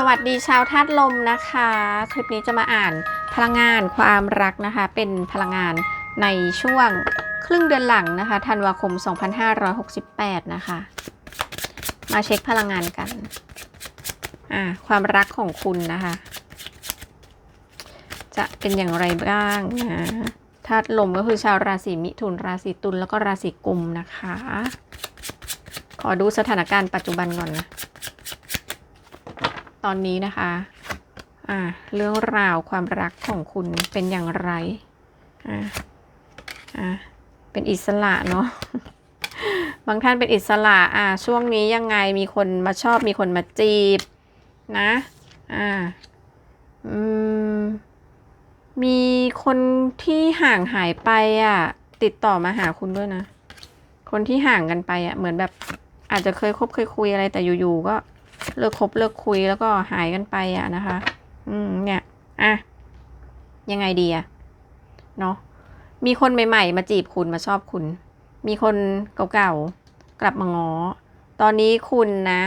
สวัสดีชาวธาตุลมนะคะ คลิปนี้จะมาอ่านพลังงานความรักนะคะ เป็นพลังงานในช่วงครึ่งเดือนหลังนะคะธันวาคม 2568 นะคะ มาเช็คพลังงานกันอ่าความรักของคุณนะคะ จะเป็นอย่างไรบ้างนะธาตุลมก็คือชาวราศีมิถุนราศีตุลแล้วก็ราศีกุมนะคะ ขอดูสถานการณ์ปัจจุบันก่อนนะ ตอนนี้นะคะ อ่า เรื่องราวความรักของคุณเป็นอย่างไร อ่า อ่า เป็นอิสระเนาะ บางท่านเป็นอิสระ อ่า ช่วงนี้ยังไงมีคนมาชอบมีคนมาจีบ นะ อ่า อืม มีคนที่ห่างหายไปอะ ติดต่อมาหาคุณด้วยนะ คนที่ห่างกันไปอะ เหมือนแบบอาจจะเคยคบเคยคุยอะไรแต่อยู่ๆก็ เลิกคบเลิกคุยแล้วก็หายกันไปอะนะคะ อืมเนี่ยอะยังไงดีอะเนาะมีคนใหม่ ๆ มาจีบคุณมาชอบคุณ มีคนเก่าๆกลับมาง้อ ตอนนี้คุณนะ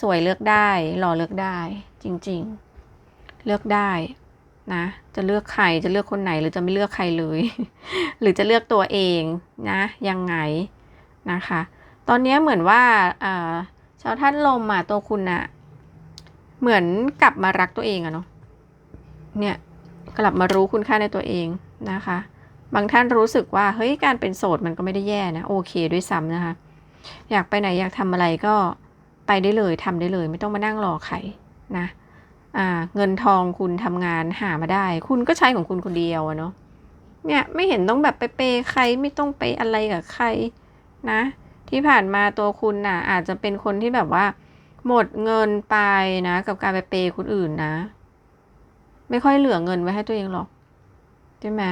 สวยเลือกได้หล่อเลือกได้ จริง ๆ เลือกได้นะ จะเลือกใครจะเลือกคนไหนหรือจะไม่เลือกใครเลย หรือจะเลือกตัวเองนะ ยังไงนะคะ ตอนนี้เหมือนว่าอ่า ชาวท่านลมอะตัวคุณอะเหมือนกลับมารักตัวเองอะเนาะเนี่ยกลับมารู้คุณค่าในตัวเองนะคะ บางท่านรู้สึกว่าเฮ้ยการเป็นโสดมันก็ไม่ได้แย่นะโอเคด้วยซ้ำนะคะ อยากไปไหนอยากทำอะไรก็ไปได้เลยทำได้เลย ไม่ต้องมานั่งรอใครนะอ่าเงินทองคุณทำงานหามาได้ คุณก็ใช้ของคุณคนเดียวอะเนาะเนี่ยไม่เห็นต้องแบบไปเปย์ใครไม่ต้องไปอะไรกับใครนะ ที่ผ่านมาตัวคุณน่ะ อาจจะเป็นคนที่แบบว่า หมดเงินไปนะ กับการไปเปย์คนอื่นนะ ไม่ค่อยเหลือเงินไว้ให้ตัวเองหรอกใช่ไหม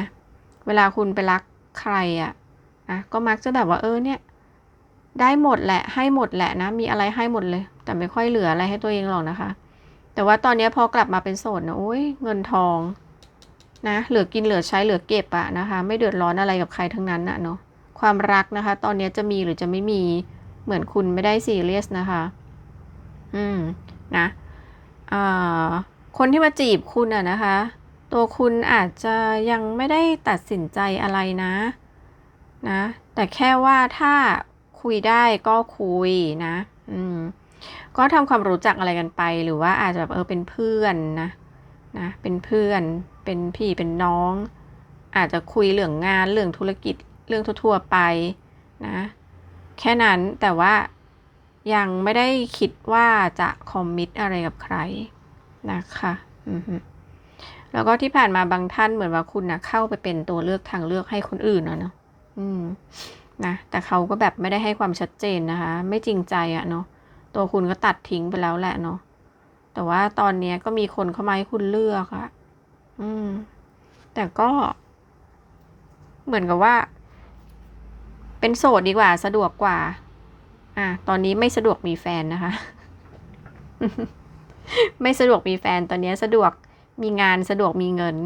เวลาคุณไปรักใครอะ่ะนะก็มักจะแบบว่าเออเนี่ย ได้หมดแหละให้หมดแหละนะ มีอะไรให้หมดเลย แต่ไม่ค่อยเหลืออะไรให้ตัวเองหรอกนะคะ แต่ว่าตอนนี้พอกลับมาเป็นโสดนะโอ้ยเงินทองนะเหลือกินเหลือใช้เหลือเก็บอะนะคะ ไม่เดือดร้อนอะไรกับใครทั้งนั้นนะเนาะ ความรักนะคะ ตอนนี้จะมีหรือจะไม่มีเหมือนคุณไม่ได้ซีเรียสนะคะ อืม นะคนที่มาจีบคุณอะนะคะ ตัวคุณอาจจะยังไม่ได้ตัดสินใจอะไรนะ นะ แต่แค่ว่าถ้าคุยได้ก็คุยนะ อืม ก็ทำความรู้จักอะไรกันไป หรือว่าอาจจะแบบเออเป็นเพื่อนนะ นะ เป็นเพื่อน เป็นพี่ เป็นน้อง อาจจะคุยเรื่องงาน เรื่องธุรกิจ เรื่องทั่วๆไปนะ แค่นั้นแต่ว่ายังไม่ได้คิดว่าจะคอมมิตอะไรกับใครนะคะแล้วก็ที่ผ่านมาบางท่านเหมือนว่าคุณนะเข้าไปเป็นตัวเลือกทางเลือกให้คนอื่นนะเนาะอืมนะแต่เขาก็แบบไม่ได้ให้ความชัดเจนนะคะ ไม่จริงใจอะเนาะตัวคุณก็ตัดทิ้งไปแล้วแหละเนาะแต่ว่าตอนนี้ก็มีคนเข้ามาให้คุณเลือกอะอืม แต่ก็ เหมือนกับว่า เป็นโสดดีกว่า สะดวกกว่า อะ ตอนนี้ไม่สะดวกมีแฟนนะคะ ไม่สะดวกมีแฟนตอนนี้สะดวกมีงานสะดวกมีเงิน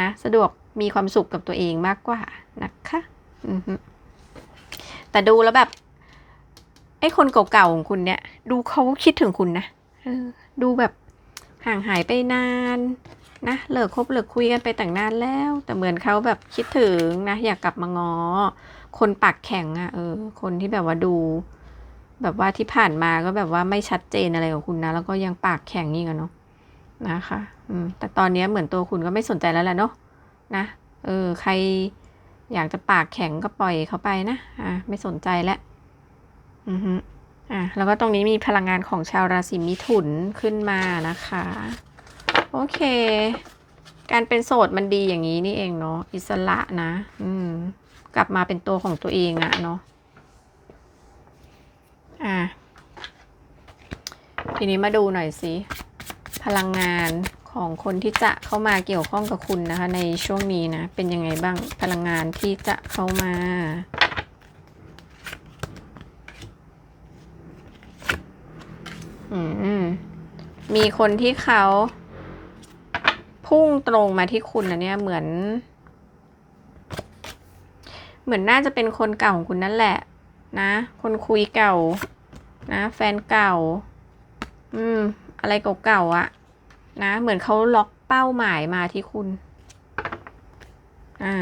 นะ สะดวกมีความสุขกับตัวเองมากกว่านะคะแต่ดูแล้วแบบไอ้คนเก่าๆของคุณเนี่ย ดูเขาคิดถึงคุณนะดูแบบห่างหายไปนานนะเลิกคบเลิกคุยกันไปต่างนานแล้ว แต่เหมือนเขาแบบคิดถึงนะ อยากกลับมางอ คนปากแข็งอะ่ะเออ คนที่แบบว่าดู แบบว่าที่ผ่านมาก็แบบว่าไม่ชัดเจนอะไรกับคุณนะ แล้วก็ยังปากแข็งนี่กันเนาะนะคะอืมแต่ตอนนี้เหมือนตัวคุณก็ไม่สนใจแล้วแหละเนาะนะเออใครอยากจะปากแข็งก็ปล่อยเขาไปนะอ่าไม่สนใจแล้วอือฮึอะแล้วก็ตรงนี้มีพลังงานของชาวราศีมิถุนขึ้นมานะคะ โอเค การเป็นโสดมันดีอย่างนี้นี่เองเนาะอิสระนะ อืม กลับมาเป็นตัวของตัวเองอะเนาะอะทีนี้มาดูหน่อยสิพลังงานของคนที่จะเข้ามาเกี่ยวข้องกับคุณนะคะ ในช่วงนี้นะ เป็นยังไงบ้างพลังงานที่จะเข้ามาอืมมีคนที่เขาพุ่งตรงมาที่คุณนะเนี่ยเหมือน เหมือนน่าจะเป็นคนเก่าของคุณนั่นแหละ นะ คนคุยเก่า นะ แฟนเก่า อืม อะไรเก่าๆอะนะ เหมือนเขาล็อกเป้าหมายมาที่คุณ อ่า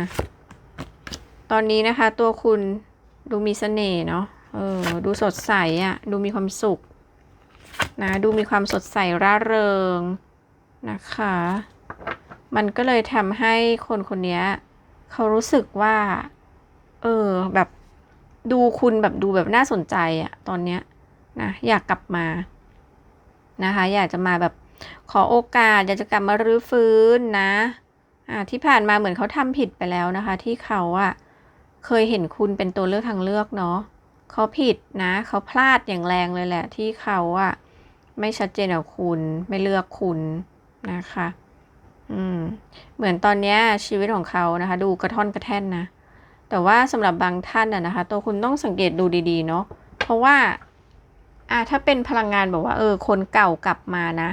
ตอนนี้นะคะ ตัวคุณดูมีเสน่ห์เนาะ เออ ดูสดใสอะ ดูมีความสุข นะ ดูมีความสดใสร่าเริงนะคะ มันก็เลยทำให้คนคนนี้เขารู้สึกว่า เออ แบบดูคุณแบบดูแบบน่าสนใจอะตอนเนี้ยนะอยากกลับมานะคะ อยากจะมาแบบขอโอกาส อยากจะกลับมารื้อฟื้นนะอ่าที่ผ่านมาเหมือนเขาทำผิดไปแล้วนะคะ ที่เขาอะเคยเห็นคุณเป็นตัวเลือกทางเลือกเนาะเขาผิดนะ เขาพลาดอย่างแรงเลยแหละ ที่เขาอะไม่ชัดเจนกับคุณไม่เลือกคุณนะคะ อืม เหมือนตอนเนี้ยชีวิตของเขานะคะ ดูกระท่อนกระแท่นนะ แต่ว่าสำหรับบางท่านอะนะคะ ตัวคุณต้องสังเกตดูดีๆเนาะเพราะว่าอ่าถ้าเป็นพลังงานแบบว่า เออ คนเก่ากลับมานะ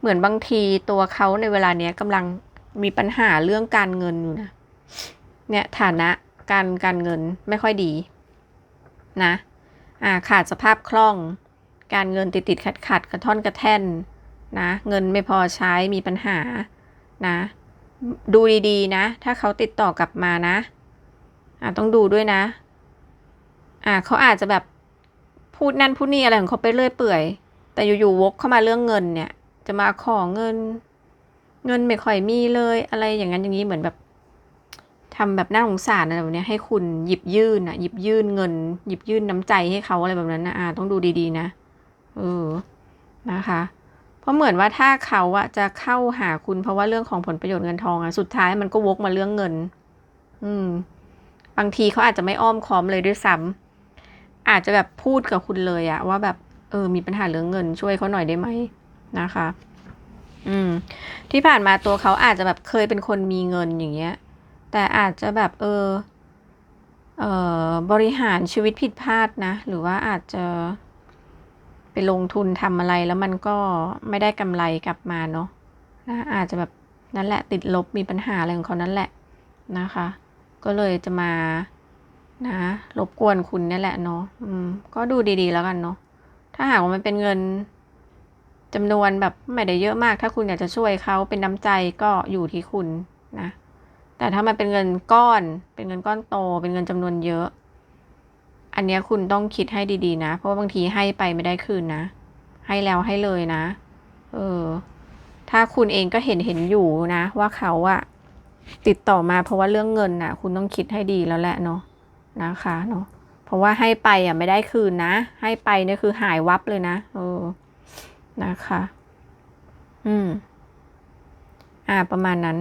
เหมือนบางทีตัวเขาในเวลาเนี้ยกำลังมีปัญหาเรื่องการเงินอยู่นะเนี่ยฐานะการการเงินไม่ค่อยดีนะอ่าขาดสภาพคล่อง การเงินติดติดขัดขัดกระท่อนกระแท่นนะ เงินไม่พอใช้มีปัญหานะ ดูดีๆนะ ถ้าเขาติดต่อกลับมานะ อ่าต้องดูด้วยนะ อ่าเขาอาจจะแบบพูดนั่นพูดนี่อะไรของเขาไปเรื่อยเปื่อย แต่อยู่ๆวกเข้ามาเรื่องเงินเนี่ย จะมาขอเงิน เงินไม่ค่อยมีเลยอะไรอย่างนั้นอย่างนี้เหมือนแบบทำแบบน่าสงสารอะไรแบบนี้ให้คุณหยิบยื่นอะหยิบยื่นเงิน หยิบยื่นน้ำใจให้เขาอะไรแบบนั้นนะอ่าต้องดูดีๆนะเออนะคะ เพราะเหมือนว่าถ้าเขาอะจะเข้าหาคุณเพราะว่าเรื่องของผลประโยชน์เงินทองอะสุดท้ายมันก็วกมาเรื่องเงิน อืม บางทีเขาอาจจะไม่อ้อมค้อมเลยด้วยซ้ำอาจจะแบบพูดกับคุณเลยอะว่าแบบเออมีปัญหาเรื่องเงินช่วยเขาหน่อยได้ไหมนะคะ อืม ที่ผ่านมาตัวเขาอาจจะแบบเคยเป็นคนมีเงินอย่างเงี้ย แต่อาจจะแบบเออเออบริหารชีวิตผิดพลาดนะ หรือว่าอาจจะไปลงทุนทำอะไรแล้วมันก็ไม่ได้กำไรกลับมาเนาะนะอาจจะแบบนั่นแหละติดลบมีปัญหาอะไรของเขานั่นแหละนะคะ ก็เลยจะมานะรบกวนคุณนี่แหละเนาะอืม ก็ดูดีๆแล้วกันเนาะถ้าหากว่ามันเป็นเงินจำนวนแบบไม่ได้เยอะมาก ถ้าคุณอยากจะช่วยเขาเป็นน้ำใจก็อยู่ที่คุณนะ แต่ถ้ามันเป็นเงินก้อน เป็นเงินก้อนโต เป็นเงินจำนวนเยอะ อันนี้คุณต้องคิดให้ดีๆนะ เพราะว่าบางทีให้ไปไม่ได้คืนนะ ให้แล้วให้เลยนะ เออ ถ้าคุณเองก็เห็นเห็นอยู่นะ ว่าเขาอะ ติดต่อมาเพราะว่าเรื่องเงินน่ะ คุณต้องคิดให้ดีแล้วแหละเนาะนะคะเนาะเพราะว่าให้ไปอะไม่ได้คืนนะ ให้ไปเนี่ยคือหายวับเลยนะเออนะคะ อืม อ่า ประมาณนั้น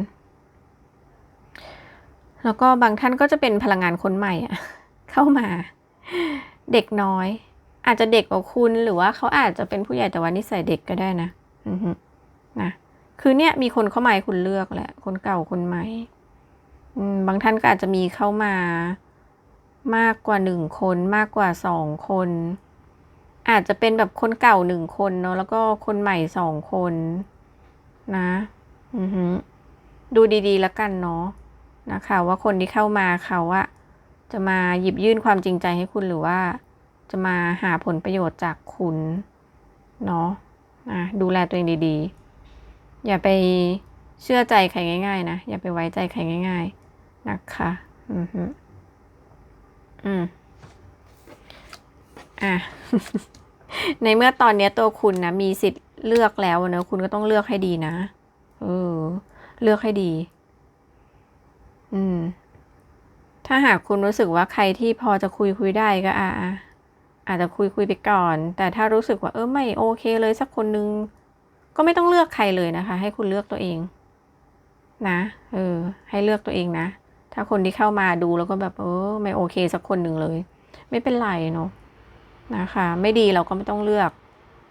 แล้วก็บางท่านก็จะเป็นพลังงานคนใหม่อะ เข้ามา เด็กน้อย อาจจะเด็กกว่าคุณหรือว่าเขาอาจจะเป็นผู้ใหญ่แต่ว่านิสัยเด็กก็ได้นะ อือฮึนะ คือเนี่ยมีคนเข้ามาให้คุณเลือกแหละ คนเก่าคนใหม่บางท่านก็อาจจะมีเข้ามามากกว่าหนึ่งคนมากกว่าสองคน อาจจะเป็นแบบคนเก่าหนึ่งคนเนาะแล้วก็คนใหม่สองคนนะอือฮึดูดีๆแล้วกันเนาะนะคะว่าคนที่เข้ามาเขาอะจะมาหยิบยื่นความจริงใจให้คุณหรือว่า จะมาหาผลประโยชน์จากคุณเนาะอะดูแลตัวเองดีๆ อย่าไปเชื่อใจใครง่าย ๆ นะ อย่าไปไว้ใจใครง่าย ๆ นะคะ อือฮึอืมอะ ในเมื่อตอนนี้ตัวคุณนะมีสิทธิ์เลือกแล้วเนอะคุณก็ต้องเลือกให้ดีนะเออเลือกให้ดี อืม ถ้าหากคุณรู้สึกว่าใครที่พอจะคุยคุยได้ก็ อ่าอาจจะคุยคุยไปก่อน แต่ถ้ารู้สึกว่าเออไม่โอเคเลยสักคนนึง ก็ไม่ต้องเลือกใครเลยนะคะ ให้คุณเลือกตัวเอง นะ เออ ให้เลือกตัวเองนะ ถ้าคนที่เข้ามาดูแล้วก็แบบเออไม่โอเคสักคนหนึ่งเลย ไม่เป็นไรเนาะนะคะ ไม่ดีเราก็ไม่ต้องเลือก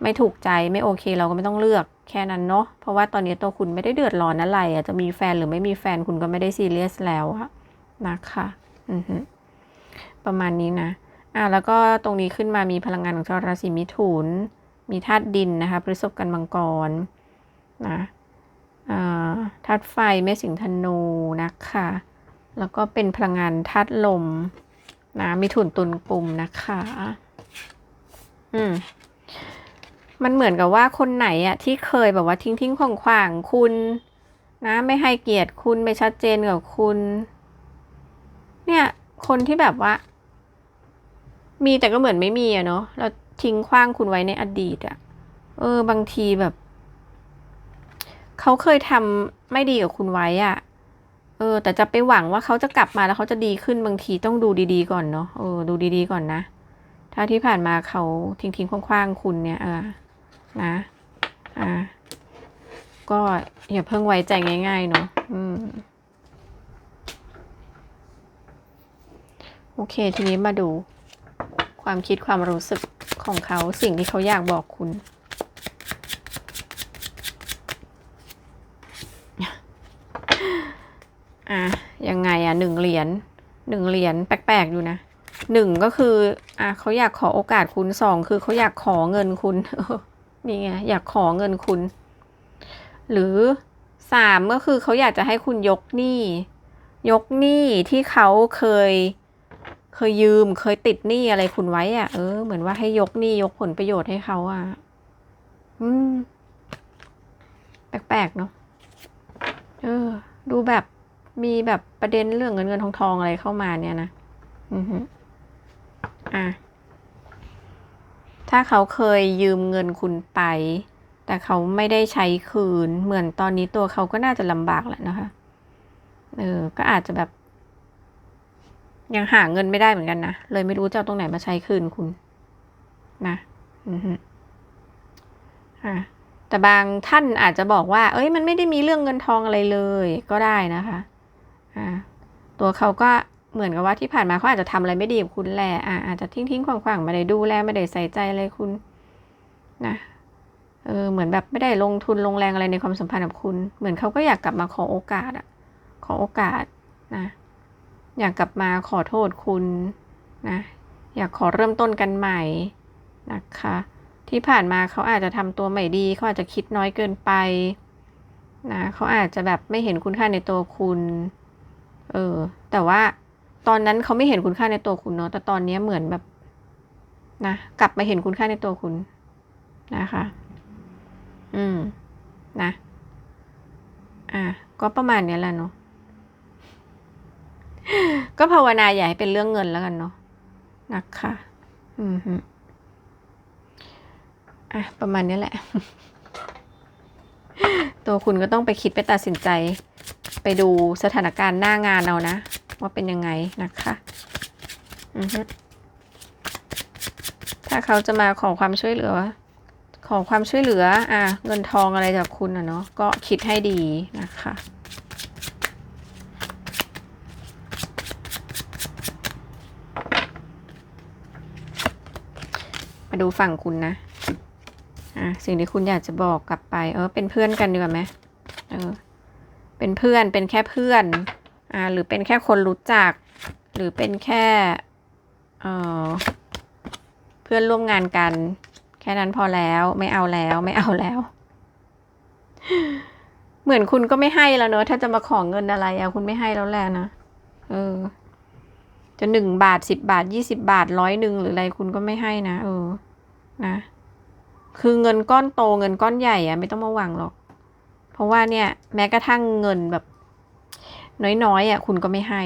ไม่ถูกใจไม่โอเค เราก็ไม่ต้องเลือกแค่นั้นเนาะเพราะว่าตอนนี้ตัวคุณไม่ได้เดือดร้อนอะไรอะจะมีแฟนหรือไม่มีแฟนคุณก็ไม่ได้ซีเรียสแล้วอะนะคะอือฮึประมาณนี้นะ อะแล้วก็ตรงนี้ขึ้นมามีพลังงานของชาวราศีมิถุน มีธาตุดินนะคะพฤษภกันมังกรนะธาตุไฟเมษสิงธนูนะคะแล้วก็เป็นพลังงานธาตุลมนะมิถุนตุลกลุ่มนะคะอืมมันเหมือนกับว่าคนไหนอะที่เคยแบบว่าทิ้งทิ้งขวางขวางคุณ นะไม่ให้เกียรติคุณไม่ชัดเจนกับคุณ เนี่ย คนที่แบบว่า มีแต่ก็เหมือนไม่มีอะเนาะแล้วทิ้งขว้างคุณไว้ในอดีตอะเออบางทีแบบ เขาเคยทำไม่ดีกับคุณไว้อะเออ แต่จะไปหวังว่าเขาจะกลับมาแล้วเขาจะดีขึ้นบางทีต้องดูดีๆก่อนเนาะเออดูดีๆก่อนนะ ถ้าที่ผ่านมาเขาทิ้งทิ้งคว้างๆคุณเนี่ยเออนะอ่าก็อย่าเพิ่งไว้ใจง่ายๆเนาะอืมโอเค ทีนี้มาดู ความคิดความรู้สึกของเขาสิ่งที่เขาอยากบอกคุณ อะ ยังไงอะหนึ่งเหรียญหนึ่งเหรียญแปลกๆอยู่นะหนึ่งก็คือ อะเขาอยากขอโอกาสคุณสองคือเขาอยากขอเงินคุณนี่ไงอยากขอเงินคุณ หรือสามก็คือเขาอยากจะให้คุณยกหนี้ยกหนี้ที่เขาเคย เคยยืมเคยติดหนี้อะไรคุณไว้อะเออเหมือนว่าให้ยกหนี้ยกผลประโยชน์ให้เขาอะอืม แปลกๆเนาะเออ ดูแบบมีแบบประเด็นเรื่องเงินเงินทองทองอะไรเข้ามาเนี่ยนะอือฮึอะถ้าเขาเคยยืมเงินคุณไป แต่เขาไม่ได้ใช้คืน เหมือนตอนนี้ตัวเขาก็น่าจะลำบากแหละนะคะ เออ ก็อาจจะแบบ ยังหาเงินไม่ได้เหมือนกันนะ เลยไม่รู้จะเอาตรงไหนมาใช้คืนคุณ นะอือฮึอะแต่บางท่านอาจจะบอกว่า เอ้ย มันไม่ได้มีเรื่องเงินทองอะไรเลยก็ได้นะคะ อ่า ตัวเขาก็เหมือนกับว่าที่ผ่านมาเขาอาจจะทำอะไรไม่ดีกับคุณแหละอ่าอาจจะทิ้งทิ้งๆขวางๆไม่ได้ดูแลไม่ได้ใส่ใจอะไรคุณ นะ เออ เหมือนแบบไม่ได้ลงทุนลงแรงอะไรในความสัมพันธ์กับคุณ เหมือนเขาก็อยากกลับมาขอโอกาสอะขอโอกาสนะ อยากกลับมาขอโทษคุณนะอยากขอเริ่มต้นกันใหม่นะคะ ที่ผ่านมาเขาอาจจะทำตัวไม่ดีเขาอาจจะคิดน้อยเกินไปนะเขาอาจจะแบบไม่เห็นคุณค่าในตัวคุณเออแต่ว่าตอนนั้นเขาไม่เห็นคุณค่าในตัวคุณเนาะแต่ตอนนี้เหมือนแบบนะกลับมาเห็นคุณค่าในตัวคุณนะคะ อืมนะ อะก็ประมาณนี้แหละเนาะ ก็ภาวนาอย่าให้เป็นเรื่องเงินแล้วกันเนาะนะคะอืมฮึอะ ประมาณนี้แหละ ตัวคุณก็ต้องไปคิดไปตัดสินใจ ไปดูสถานการณ์หน้างานเอานะ ว่าเป็นยังไงนะคะอือฮึถ้าเขาจะมาขอความช่วยเหลือ ขอความช่วยเหลือ อะ เงินทองอะไรจากคุณอะเนาะก็คิดให้ดีนะคะ ดูฝั่งคุณนะอะสิ่งที่คุณอยากจะบอกกลับไป เออ เป็นเพื่อนกันดีกว่าไหมเออ เป็นเพื่อนเป็นแค่เพื่อน อ่า หรือเป็นแค่คนรู้จัก หรือเป็นแค่เออเพื่อนร่วมงานกัน แค่นั้นพอแล้วไม่เอาแล้วไม่เอาแล้ว เหมือนคุณก็ไม่ให้แล้วเนอะถ้าจะมาขอเงินอะไรอะคุณไม่ให้แล้วแหละนะเออจะหนึ่งบาทสิบบาทยี่สิบาทร้อยหนึ่งหรืออะไรคุณก็ไม่ให้นะเออ นะ คือเงินก้อนโตเงินก้อนใหญ่อะไม่ต้องมาหวังหรอก เพราะว่าเนี่ย แม้กระทั่งเงินแบบ น้อยๆอะคุณก็ไม่ให้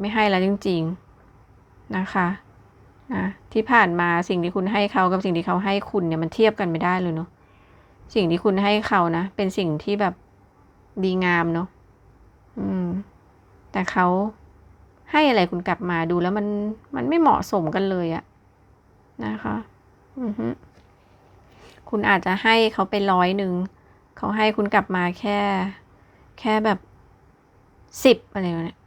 ไม่ให้แล้วจริง ๆนะคะนะที่ผ่านมาสิ่งที่คุณให้เขากับสิ่งที่เขาให้คุณเนี่ยมันเทียบกันไม่ได้เลยเนาะสิ่งที่คุณให้เขานะเป็นสิ่งที่แบบดีงามเนาะอืม แต่เขาให้อะไรคุณกลับมาดูแล้วมันมันไม่เหมาะสมกันเลยอะนะคะ คุณอาจจะให้เขาไปร้อยหนึ่ง เขาให้คุณกลับมาแค่ แค่แบบสิบอะไรเนี่ย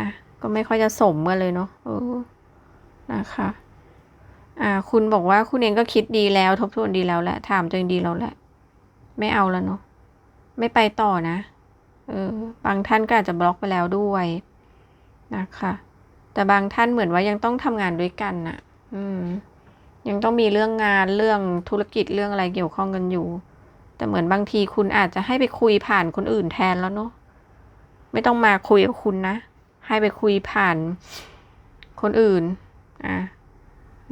นะก็ไม่ค่อยจะสมกันเลยเนาะเออนะคะอ่า คุณบอกว่าคุณเองก็คิดดีแล้วทบทวนดีแล้วแหละถามตัวเองดีแล้วแหละ ไม่เอาแล้วเนาะไม่ไปต่อนะเออบางท่านก็อาจจะบล็อกไปแล้วด้วยนะคะ แต่บางท่านเหมือนว่ายังต้องทำงานด้วยกันน่ะ อืม ยังต้องมีเรื่องงานเรื่องธุรกิจเรื่องอะไรเกี่ยวข้องกันอยู่ แต่เหมือนบางทีคุณอาจจะให้ไปคุยผ่านคนอื่นแทนแล้วเนาะไม่ต้องมาคุยกับคุณนะ ให้ไปคุยผ่านคนอื่นอะ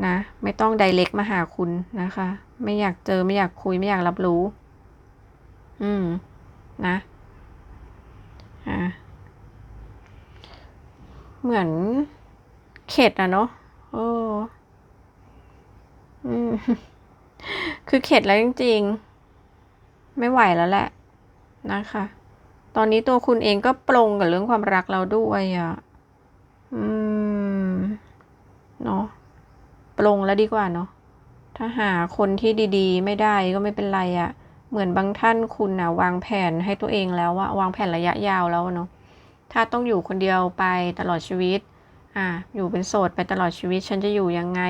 นะ ไม่ต้องไดเ c กมาหาคุณนะคะ ไม่อยากเจอไม่อยากคุยไม่อยากรับรู้ อืม นะอ่าเหมือนเข็ดอะเนาะโอ้ คือเข็ดแล้วจริงๆ ไม่ไหวแล้วแหละ นะคะ ตอนนี้ตัวคุณเองก็ปลงกับเรื่องความรักเราด้วยอะ่ะ อืม เนาะปลงแล้วดีกว่าเนาะ ถ้าหาคนที่ดีๆ ไม่ได้ก็ไม่เป็นไรอะ่ะ เหมือนบางท่านคุณนะวางแผนให้ตัวเองแล้วว่าวางแผนระยะยาวแล้วเนาะ ถ้าต้องอยู่คนเดียวไปตลอดชีวิต อ่า อยู่เป็นโสดไปตลอดชีวิต ฉันจะอยู่ยังไง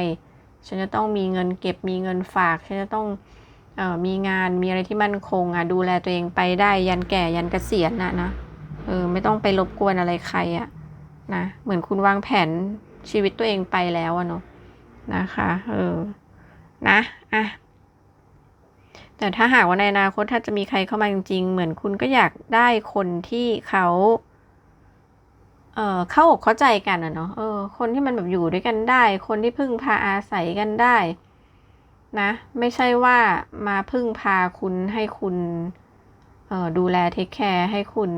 ฉันจะต้องมีเงินเก็บมีเงินฝาก ฉันจะต้องออมีงานมีอะไรที่มั่นคงอะดูแลตัวเองไปได้ยันแก่ยันเกษียณน่ะนะเออไม่ต้องไปรบกวนอะไรใครอะนะเหมือนคุณวางแผนชีวิตตัวเองไปแล้วอะเนาะนะคะเออนะอะแต่ถ้าหากว่าในอนาคตถ้าจะมีใครเข้ามาจริงๆ เหมือนคุณก็อยากได้คนที่เขา เอ่อเข้าอกเข้าใจกันอะเนาะเออคนที่มันแบบอยู่ด้วยกันได้ คนที่พึ่งพาอาศัยกันได้ นะ ไม่ใช่ว่ามาพึ่งพาคุณให้คุณเอ่อดูแลเทคแคร์ให้คุณ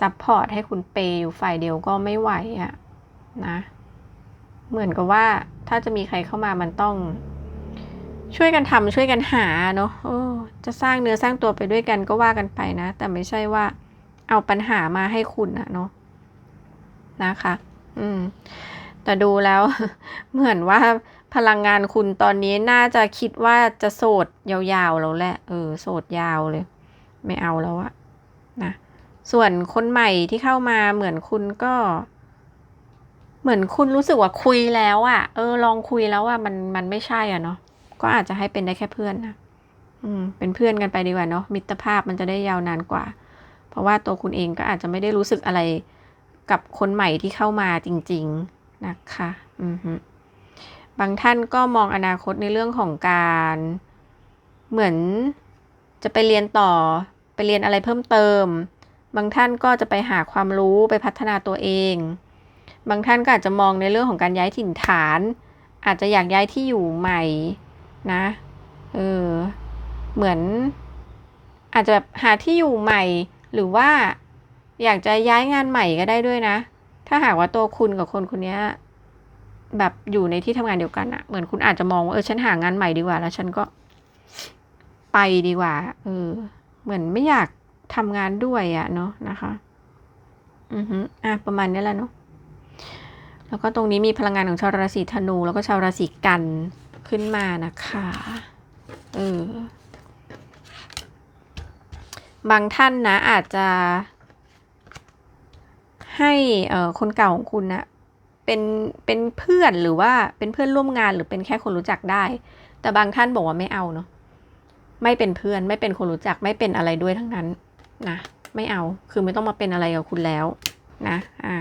ซัพพอร์ตให้คุณเปย์อยู่ฝ่ายเดียวก็ไม่ไหวอะนะเหมือนกับว่าถ้าจะมีใครเข้ามามันต้อง ช่วยกันทำช่วยกันหาเนาะโอ้จะสร้างเนื้อสร้างตัวไปด้วยกันก็ว่ากันไปนะ แต่ไม่ใช่ว่าเอาปัญหามาให้คุณอะเนาะ นะคะ อืม แต่ดูแล้ว เหมือนว่าพลังงานคุณตอนนี้น่าจะคิดว่าจะโสดยาวๆแล้วแหละ เออ โสดยาวเลย ไม่เอาแล้วอะนะ ส่วนคนใหม่ที่เข้ามาเหมือนคุณก็ เหมือนคุณรู้สึกว่าคุยแล้วอะเออ ลองคุยแล้วว่ามันมันไม่ใช่อะเนาะ ก็อาจจะให้เป็นได้แค่เพื่อนนะอืม เป็นเพื่อนกันไปดีกว่าเนาะ มิตรภาพมันจะได้ยาวนานกว่า เพราะว่าตัวคุณเองก็อาจจะไม่ได้รู้สึกอะไร กับคนใหม่ที่เข้ามาจริง ๆ นะคะอืบางท่านก็มองอนาคตในเรื่องของการเหมือนจะไปเรียนต่อไปเรียนอะไรเพิ่มเติม บางท่านก็จะไปหาความรู้ไปพัฒนาตัวเอง บางท่านก็อาจจะมองในเรื่องของการย้ายถิ่นฐาน อาจจะอยากย้ายที่อยู่ใหม่นะเออเหมือนอาจจะแบบหาที่อยู่ใหม่หรือว่า อยากจะย้ายงานใหม่ก็ได้ด้วยนะ ถ้าหากว่าตัวคุณกับคนคนนี้แบบอยู่ในที่ทำงานเดียวกันอะเหมือนคุณอาจจะมองว่าเออฉันหางานใหม่ดีกว่า แล้วฉันก็ไปดีกว่า เออ เหมือนไม่อยากทำงานด้วยอะเนาะนะคะ อือฮึอะประมาณนี้แหละเนาะแล้วก็ตรงนี้มีพลังงานของชาวราศีธนู แล้วก็ชาวราศีกันขึ้นมานะคะเออบางท่านนะอาจจะ ให้คนเก่าของคุณนะเป็นเป็นเพื่อนหรือว่าเป็นเพื่อนร่วมงานหรือเป็นแค่คนรู้จักได้ แต่บางท่านบอกว่าไม่เอาเนาะไม่เป็นเพื่อนไม่เป็นคนรู้จักไม่เป็นอะไรด้วยทั้งนั้นนะไม่เอาคือไม่ต้องมาเป็นอะไรกับคุณแล้วนะอ่า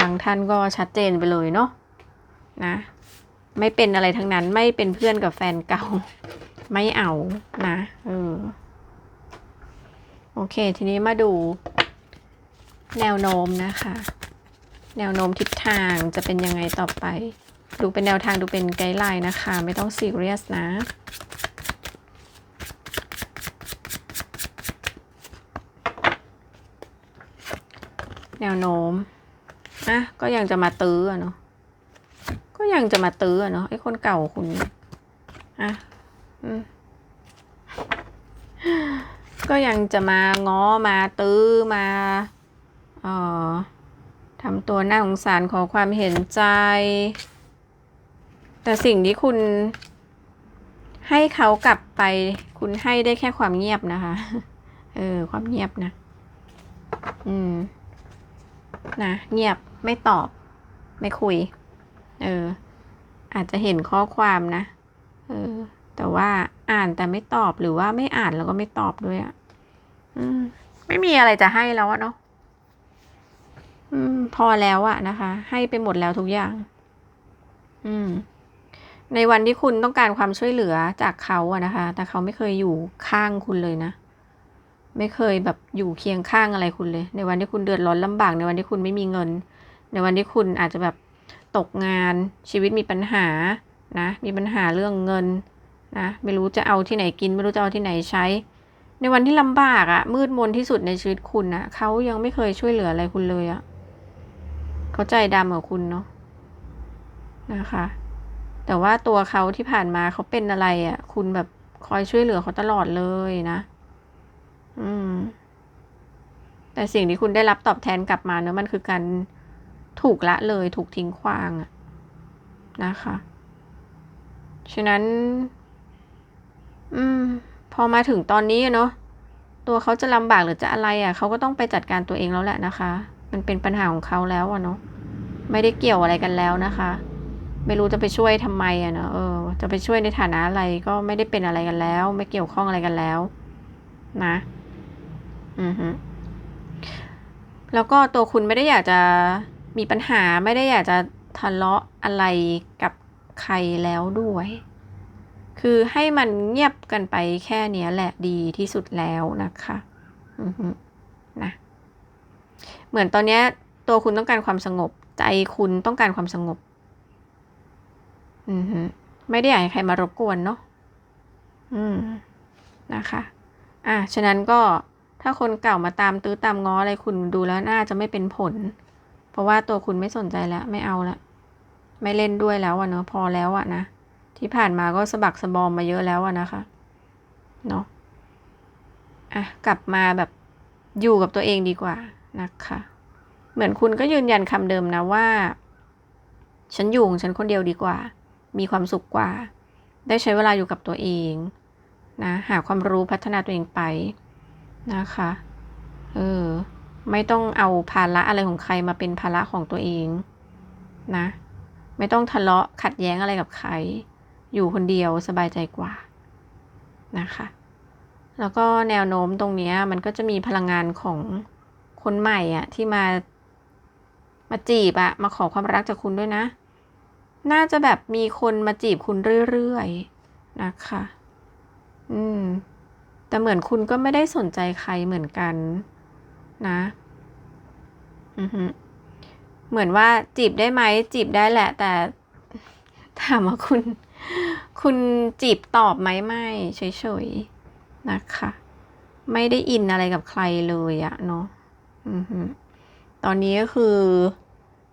บางท่านก็ชัดเจนไปเลยเนาะนะไม่เป็นอะไรทั้งนั้นไม่เป็นเพื่อนกับแฟนเก่า ไม่เอานะเออโอเค ทีนี้มาดู แนวโน้มนะคะ แนวโน้มทิศทางจะเป็นยังไงต่อไป ดูเป็นแนวทางดูเป็นไกด์ไลน์นะคะ ไม่ต้องซีเรียสนะแนวโน้มอะก็ยังจะมาตื้อเนาะ ก็ยังจะมาตื้อเนาะไอ้คนเก่าคุณอะอืมก็ยังจะมาง้อมาตื้อมา ทำตัวน่าสงสารขอความเห็นใจ แต่สิ่งที่คุณให้เขากลับไป คุณให้ได้แค่ความเงียบนะคะ เออ ความเงียบนะ อืม นะ เงียบไม่ตอบ ไม่คุย เออ อาจจะเห็นข้อความนะ เออ แต่ว่าอ่านแต่ไม่ตอบหรือว่าไม่อ่านแล้วก็ไม่ตอบด้วยอะ่ะ อืม ไม่มีอะไรจะให้แล้วอะเนาะ อืม พอแล้วอะนะคะ ให้ไปหมดแล้วทุกอย่าง อืม ในวันที่คุณต้องการความช่วยเหลือจากเขาอะนะคะ แต่เขาไม่เคยอยู่ข้างคุณเลยนะ ไม่เคยแบบอยู่เคียงข้างอะไรคุณเลย ในวันที่คุณเดือดร้อนลำบาก ในวันที่คุณไม่มีเงิน ในวันที่คุณอาจจะแบบตกงานชีวิตมีปัญหานะ มีปัญหาเรื่องเงินนะไม่รู้จะเอาที่ไหนกิน ไม่รู้จะเอาที่ไหนใช้ ในวันที่ลำบากอะมืดมนที่สุดในชีวิตคุณอะเขายังไม่เคยช่วยเหลืออะไรคุณเลยอะ เขาใจดำกับคุณเนาะนะคะ แต่ว่าตัวเขาที่ผ่านมาเขาเป็นอะไรอะคุณแบบคอยช่วยเหลือเขาตลอดเลยนะ อืม แต่สิ่งที่คุณได้รับตอบแทนกลับมาเนอะมันคือการถูกละเลย ถูกทิ้งขว้างอะนะคะ ฉะนั้น อืม พอมาถึงตอนนี้เนาะตัวเขาจะลำบากหรือจะอะไรอะ่ะเขาก็ต้องไปจัดการตัวเองแล้วแหละนะคะ มันเป็นปัญหาของเขาแล้วอะเนาะไม่ได้เกี่ยวอะไรกันแล้วนะคะ ไม่รู้จะไปช่วยทำไมอะเนาะเออ จะไปช่วยในฐานะอะไรก็ไม่ได้เป็นอะไรกันแล้ว ไม่เกี่ยวข้องอะไรกันแล้ว นะ อือฮึแล้วก็ตัวคุณไม่ได้อยากจะมีปัญหาไม่ได้อยากจะทะเลาะอะไรกับใครแล้วด้วย คือให้มันเงียบกันไปแค่เนี้ยแหละดีที่สุดแล้วนะคะ อือฮึนะ เหมือนตอนนี้ตัวคุณต้องการความสงบ ใจคุณต้องการความสงบ อือฮึไม่ได้อยากให้ใครมารบกวนเนาะอืมนะคะ อะฉะนั้นก็ถ้าคนเก่ามาตามตื้อตามง้ออะไรคุณดูแล้วน่าจะไม่เป็นผล เพราะว่าตัวคุณไม่สนใจแล้ว ไม่เอาละไม่เล่นด้วยแล้วอะเนาะพอแล้วอะนะที่ผ่านมาก็สะบักสะบอมมาเยอะแล้วอะนะคะเนาะอะกลับมาแบบอยู่กับตัวเองดีกว่า นะคะ เหมือนคุณก็ยืนยันคำเดิมนะว่า ฉันอยู่ของฉันคนเดียวดีกว่า มีความสุขกว่า ได้ใช้เวลาอยู่กับตัวเองนะหาความรู้พัฒนาตัวเองไปนะคะเออไม่ต้องเอาภาระอะไรของใครมาเป็นภาระของตัวเองนะ ไม่ต้องทะเลาะขัดแย้งอะไรกับใคร อยู่คนเดียวสบายใจกว่านะคะ แล้วก็แนวโน้มตรงนี้มันก็จะมีพลังงานของ คนใหม่อะที่มา มาจีบอะมาขอความรักจากคุณด้วยนะ น่าจะแบบมีคนมาจีบคุณเรื่อยๆนะคะ อืม แต่เหมือนคุณก็ไม่ได้สนใจใครเหมือนกัน นะ อือฮึเหมือนว่าจีบได้ไหมจีบได้แหละ แต่ถามว่าคุณ คุณจีบตอบไหมไม่เฉยๆนะคะ ไม่ได้อินอะไรกับใครเลยอะเนาะ ตอนนี้ก็คือ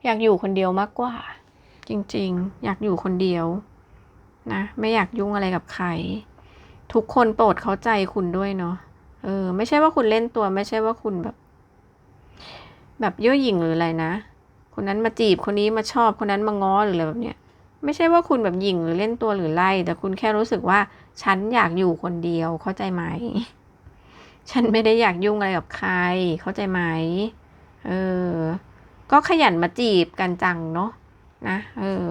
อยากอยู่คนเดียวมากกว่า จริงๆ อยากอยู่คนเดียว นะ ไม่อยากยุ่งอะไรกับใคร ทุกคนโปรดเข้าใจคุณด้วยเนาะเออ ไม่ใช่ว่าคุณเล่นตัว ไม่ใช่ว่าคุณแบบ แบบเย่อหยิ่งหรืออะไรนะคนนั้นมาจีบคนนี้มาชอบคนนั้นมาง้อหรืออะไรแบบเนี้ยไม่ใช่ว่าคุณแบบหยิ่งหรือเล่นตัวหรือไล่แต่คุณแค่รู้สึกว่าฉันอยากอยู่คนเดียวเข้าใจไหม ฉันไม่ได้อยากยุ่งอะไรกับใคร เข้าใจไหม เออ ก็ขยันมาจีบกันจังเนาะ นะ เออ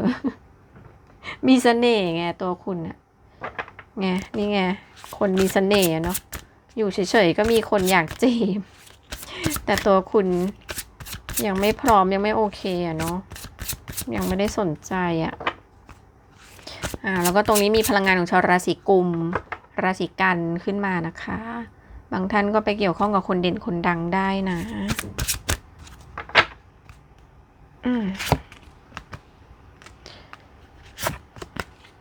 มีเสน่ห์ไงตัวคุณอะไง นี่ไง คนมีเสน่ห์เนาะ อยู่เฉยๆก็มีคนอยากจีบ แต่ตัวคุณยังไม่พร้อมยังไม่โอเคอะเนาะ ยังไม่ได้สนใจอะอ่า แล้วก็ตรงนี้มีพลังงานของชาวราศีกุม ราศีกันขึ้นมานะคะ บางท่านก็ไปเกี่ยวข้องกับคนเด่นคนดังได้นะ อืม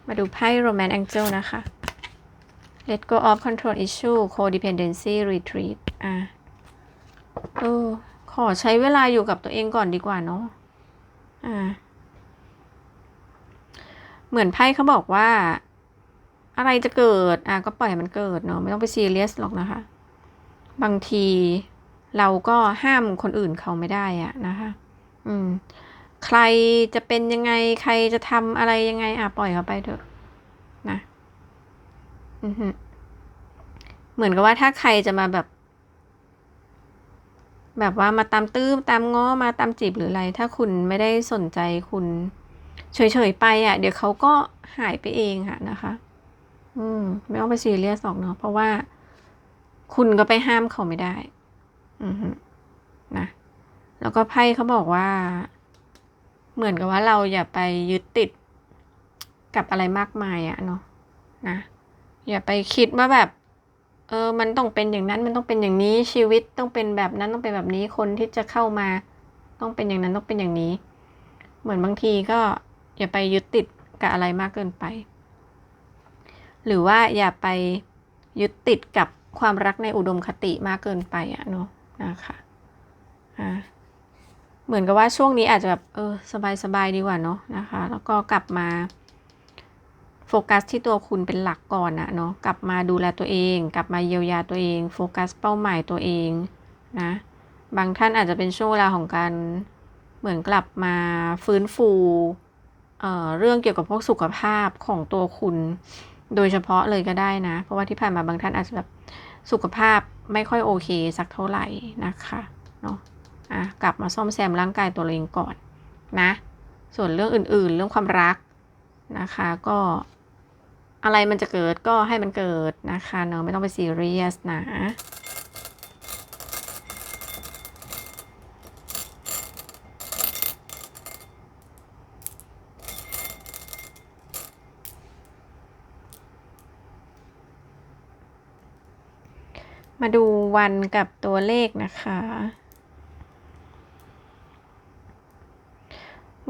มาดูไพ่ Romance Angel นะคะ Let go of control issue codependency retreat อะเออขอใช้เวลาอยู่กับตัวเองก่อนดีกว่าเนาะอ่า เหมือนไพ่เขาบอกว่า อะไรจะเกิด อะก็ปล่อยมันเกิดเนาะไม่ต้องไปซีเรียสหรอกนะคะ บางทีเราก็ห้ามคนอื่นเขาไม่ได้อะนะคะอืม ใครจะเป็นยังไงใครจะทำอะไรยังไง อะปล่อยเขาไปเถอะนะอือฮึเหมือนกับว่าถ้าใครจะมาแบบ แบบว่ามาตามตื้มตามง้อมาตามจีบหรืออะไร ถ้าคุณไม่ได้สนใจคุณเฉยๆไปอะ เดี๋ยวเขาก็หายไปเองค่ะนะคะ อืม ไม่ต้องไปซีเรียสหรอกเนาะเพราะว่า คุณก็ไปห้ามเขาไม่ได้ อือฮึนะ แล้วก็ไพ่เขาบอกว่า เหมือนกับว่าเราอย่าไปยึดติดกับอะไรมากมายอะเนาะนะ อย่าไปคิดว่าแบบ เออ มันต้องเป็นอย่างนั้นมันต้องเป็นอย่างนี้ชีวิตต้องเป็นแบบนั้นต้องเป็นแบบนี้คนที่จะเข้ามา ต้องเป็นอย่างนั้นต้องเป็นอย่างนี้ เหมือนบางทีก็ อย่าไปยึดติดกับอะไรมากเกินไป หรือว่าอย่าไปยึดติดกับ ความรักในอุดมคติมากเกินไปอะเนาะนะคะอะเหมือนกับว่าช่วงนี้อาจจะแบบเออสบายๆดีกว่าเนาะนะคะ แล้วก็กลับมาโฟกัสที่ตัวคุณเป็นหลักก่อนนะเนาะกลับมาดูแลตัวเอง กลับมาเยียวยาตัวเองโฟกัสเป้าหมายตัวเองนะบางท่านอาจจะเป็นช่วงเวลาของการเหมือนกลับมาฟื้นฟูเอ่อเรื่องเกี่ยวกับพวกสุขภาพของตัวคุณ โดยเฉพาะเลยก็ได้นะ เพราะว่าที่ผ่านมาบางท่านอาจจะแบบ สุขภาพไม่ค่อยโอเคสักเท่าไหร่นะคะเนาะอะกลับมาซ่อมแซมร่างกายตัวเองก่อนนะ ส่วนเรื่องอื่นๆ เรื่องความรักนะคะก็อะไรมันจะเกิดก็ให้มันเกิดนะคะเนาะไม่ต้องไปซีเรียสนะ มาดูวันกับตัวเลขนะคะ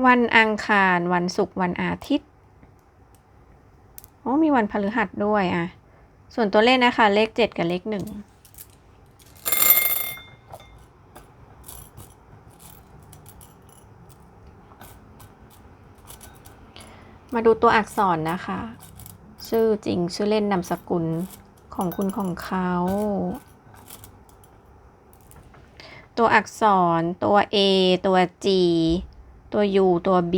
วันอังคารวันศุกร์วันอาทิตย์โอ้มีวันพฤหัสด้วยอะ ส่วนตัวเลขนะคะ เลข7กับเลข1มาดูตัวอักษรนะคะ ชื่อจริงชื่อเล่นนามสกุล ของคุณของเขา ตัวอักษรตัว A ตัว G ตัว U ตัว B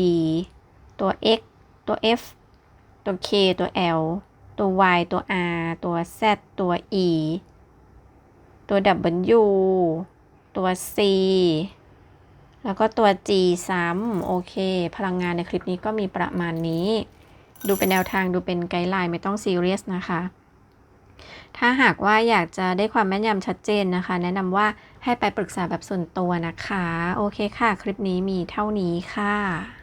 ตัว X ตัว F ตัว K ตัว L ตัว Y ตัว R ตัว Z ตัว E ตัว W ตัว C แล้วก็ตัว G ซ้ำโอเค พลังงานในคลิปนี้ก็มีประมาณนี้ ดูเป็นแนวทางดูเป็นไกด์ไลน์ไม่ต้องซีเรียสนะคะ ถ้าหากว่าอยากจะได้ความแม่นยำชัดเจนนะคะ แนะนำว่าให้ไปปรึกษาแบบส่วนตัวนะคะ โอเคค่ะ คลิปนี้มีเท่านี้ค่ะ